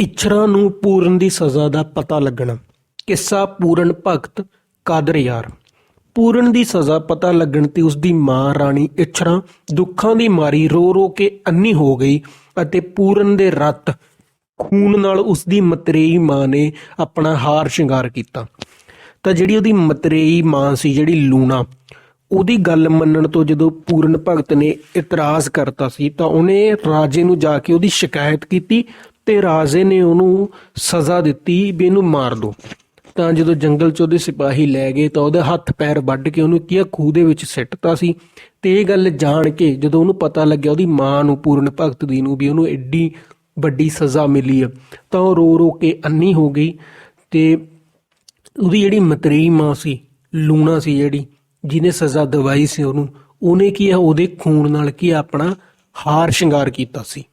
ਇੱਛਰਾਂ ਨੂੰ ਪੂਰਨ ਦੀ ਸਜ਼ਾ ਦਾ ਪਤਾ ਲੱਗਣਾ। ਕਿੱਸਾ ਪੂਰਨ ਭਗਤ ਕਾਦਰ ਯਾਰ। ਪੂਰਨ ਦੀ ਸਜ਼ਾ ਪਤਾ ਲੱਗਣ ਤੇ ਉਸ ਦੀ ਮਾਂ ਰਾਣੀ ਇੱਛਰਾਂ ਦੁੱਖਾਂ ਦੀ ਮਾਰੀ ਰੋ ਰੋ ਕੇ ਅੰਨੀ ਹੋ ਗਈ ਅਤੇ ਪੂਰਨ ਦੇ ਰੱਤ ਖੂਨ ਨਾਲ ਉਸ ਦੀ ਮਤਰੇਈ ਮਾਂ ਨੇ ਆਪਣਾ ਹਾਰ ਸ਼ਿੰਗਾਰ ਕੀਤਾ। ਤਾਂ ਜਿਹੜੀ ਉਹਦੀ ਮਤਰੇਈ ਮਾਂ ਸੀ, ਜਿਹੜੀ ਲੂਣਾ, ਉਹਦੀ ਗੱਲ ਮੰਨਣ ਤੋਂ ਜਦੋਂ ਪੂਰਨ ਭਗਤ ਨੇ ਇਤਰਾਜ਼ ਕਰਤਾ ਸੀ, ਤਾਂ ਉਹਨੇ ਰਾਜੇ ਨੂੰ ਜਾ ਕੇ ਉਹਦੀ ਸ਼ਿਕਾਇਤ ਕੀਤੀ ਤੇ ਰਾਜੇ ਨੇ ਉਹਨੂੰ ਸਜ਼ਾ ਦਿੱਤੀ ਵੀ ਇਹਨੂੰ ਮਾਰ ਦਿਓ ਤਾਂ ਜਦੋਂ ਜੰਗਲ 'ਚ ਉਹਦੇ ਸਿਪਾਹੀ ਲੈ ਗਏ ਤਾਂ ਉਹਦੇ ਹੱਥ ਪੈਰ ਵੱਢ ਕੇ ਉਹਨੂੰ ਕੀਆ ਖੂਹ ਦੇ ਵਿੱਚ ਸਿੱਟਤਾ ਸੀ। ਤੇ ਇਹ ਗੱਲ ਜਾਣ ਕੇ ਜਦੋਂ ਉਹਨੂੰ ਪਤਾ ਲੱਗਿਆ ਉਹਦੀ ਮਾਂ ਨੂੰ, ਪੂਰਨ ਭਗਤ ਦੀ ਨੂੰ ਵੀ ਉਹਨੂੰ ਐਡੀ ਵੱਡੀ ਸਜ਼ਾ ਮਿਲੀ ਆ, ਤਾਂ ਉਹ ਰੋ ਰੋ ਕੇ ਅੰਨੀ ਹੋ ਗਈ ਤੇ ਉਹਦੀ ਜਿਹੜੀ ਮਤਰੇਈ ਮਾਂ ਸੀ, ਲੂਣਾ ਸੀ ਜਿਹੜੀ, ਜਿਹਨੇ ਸਜ਼ਾ ਦਵਾਈ ਸੀ ਉਹਨੂੰ, ਉਹਨੇ ਕੀ ਆ, ਉਹਦੇ ਖੂਨ ਨਾਲ ਕੀ ਆ, ਆਪਣਾ ਹਾਰ ਸ਼ਿੰਗਾਰ ਕੀਤਾ ਸੀ।